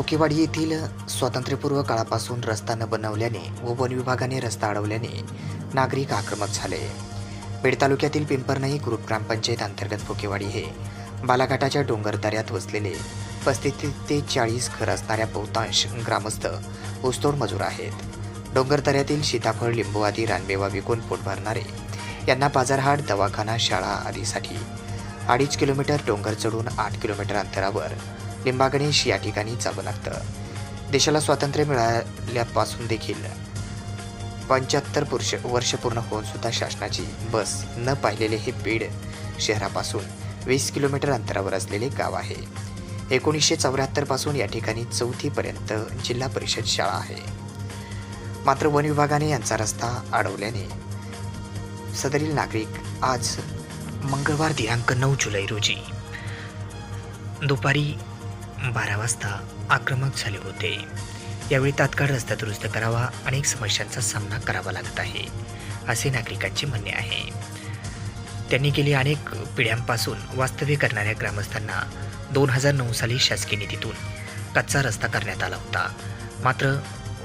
फुकेवाडी येथील स्वातंत्र्यपूर्व काळापासून रस्ता न बनवल्याने व वन विभागाने रस्ता अडवल्याने नागरिक आक्रमक झाले. पेड तालुक्यातील पिंपरनई ग्रुप ग्रामपंचायत अंतर्गत फुकेवाडी हे बालाघाटाच्या डोंगर दऱ्यात वसलेले पस्तीस ते चाळीस घर असणाऱ्या बहुतांश ग्रामस्थ ऊसतोड मजूर आहेत. डोंगर दऱ्यातील सीताफळ लिंबू आदी रानमेवा विकून पोट भरणारे यांना बाजारहाट दवाखाना शाळा आदीसाठी अडीच किलोमीटर डोंगर चढून आठ किलोमीटर अंतरावर लिंबागणेश या ठिकाणी जावं लागतं देशाला स्वातंत्र्य मिळाल्यापासून देखील पंच्याहत्तर पुरुष वर्ष पूर्ण होऊन सुद्धा शासनाची बस न पाहिलेले हे बीड शहरापासून वीस किलोमीटर अंतरावर असलेले गाव आहे. एकोणीसशे चौऱ्याहत्तरपासून या ठिकाणी चौथीपर्यंत जिल्हा परिषद शाळा आहे. मात्र वन विभागाने यांचा रस्ता अडवल्याने सदरील नागरिक आज मंगळवार दिनांक नऊ जुलै रोजी दुपारी बारा वाजता आक्रमक झाले होते. यावेळी तात्काळ रस्ता दुरुस्त करावा अनेक समस्यांचा सामना करावा लागत आहे असे नागरिकांचे म्हणणे आहे. त्यांनी गेली अनेक पिढ्यांपासून वास्तव्य करणाऱ्या ग्रामस्थांना दोन हजार नऊ साली शासकीय निधीतून कच्चा रस्ता करण्यात आला होता. मात्र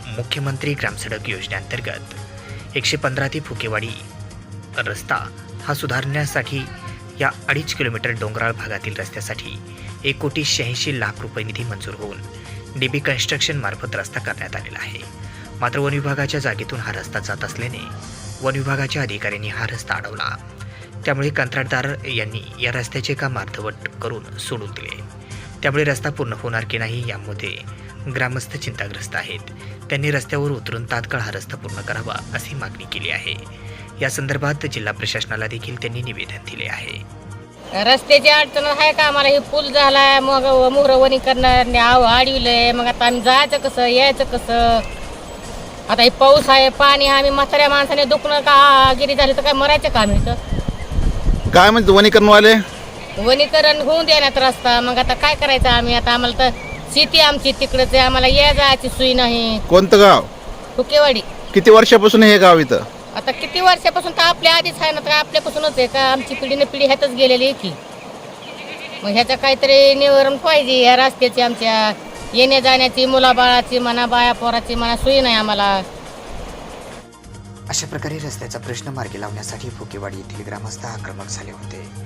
मुख्यमंत्री ग्रामसडक योजनेअंतर्गत एकशे पंधरा ते फुकेवाडी रस्ता हा सुधारण्यासाठी या अडीच किलोमीटर डोंगराळ भागातील रस्त्यासाठी एक कोटी शहाऐंशी लाख रुपये निधी मंजूर होऊन डी बी कन्स्ट्रक्शन मार्फत रस्ता करण्यात आलेला आहे. मात्र वन विभागाच्या जागेतून हा रस्ता जात असल्याने वन विभागाच्या अधिकाऱ्यांनी हा रस्ता अडवला. त्यामुळे कंत्राटदार यांनी या रस्त्याचे काम अर्धवट करून सोडून दिले. त्यामुळे रस्ता पूर्ण होणार की नाही यामध्ये ग्रामस्थ चिंताग्रस्त आहेत. त्यांनी रस्त्यावर उतरून तात्काळ हा रस्ता पूर्ण करावा अशी मागणी केली आहे. या संदर्भात जिल्हा प्रशासनाला देखील त्यांनी निवेदन दिले आहे. रस्त्याची अडचण आहे का? आम्हाला हे पूल झालाय. मग मोहरवणी करणार आव आडविलंय मग आता आम्ही जायचं कसं? यायचं कसं? आता हे पाऊस आहे पाणी आम्ही म्हाताऱ्या माणसाने दुखणं का? गिरी झाली तर काय मरायचं का आम्ही तर काय म्हणजे वनीकरणवाले? वनीकरण होऊन देण्यात रस्ता. मग आता काय करायचं आम्ही? आता आम्हाला तर शेती आमची तिकडच आहे. आम्हाला या जायची सोय नाही. कोणतं गाव? फुकेवाडी. किती वर्षापासून हे गाव इथं? आता किती वर्षापासून तर आपल्या आधीच आहे ना तर आपल्यापासूनच आहे का? आमची पिढीने पिढी ह्यातच गेलेली आहे की. मग ह्याचं काहीतरी निवारण पाहिजे या रस्त्याची आमच्या येण्या जाण्याची मुलाबाळाची म्हणा बाया पोराची म्हणा सोयी नाही आम्हाला. अशा प्रकारे रस्त्याचा प्रश्न मार्गी लावण्यासाठी फुकेवाडी येथील ग्रामस्थ आक्रमक झाले होते.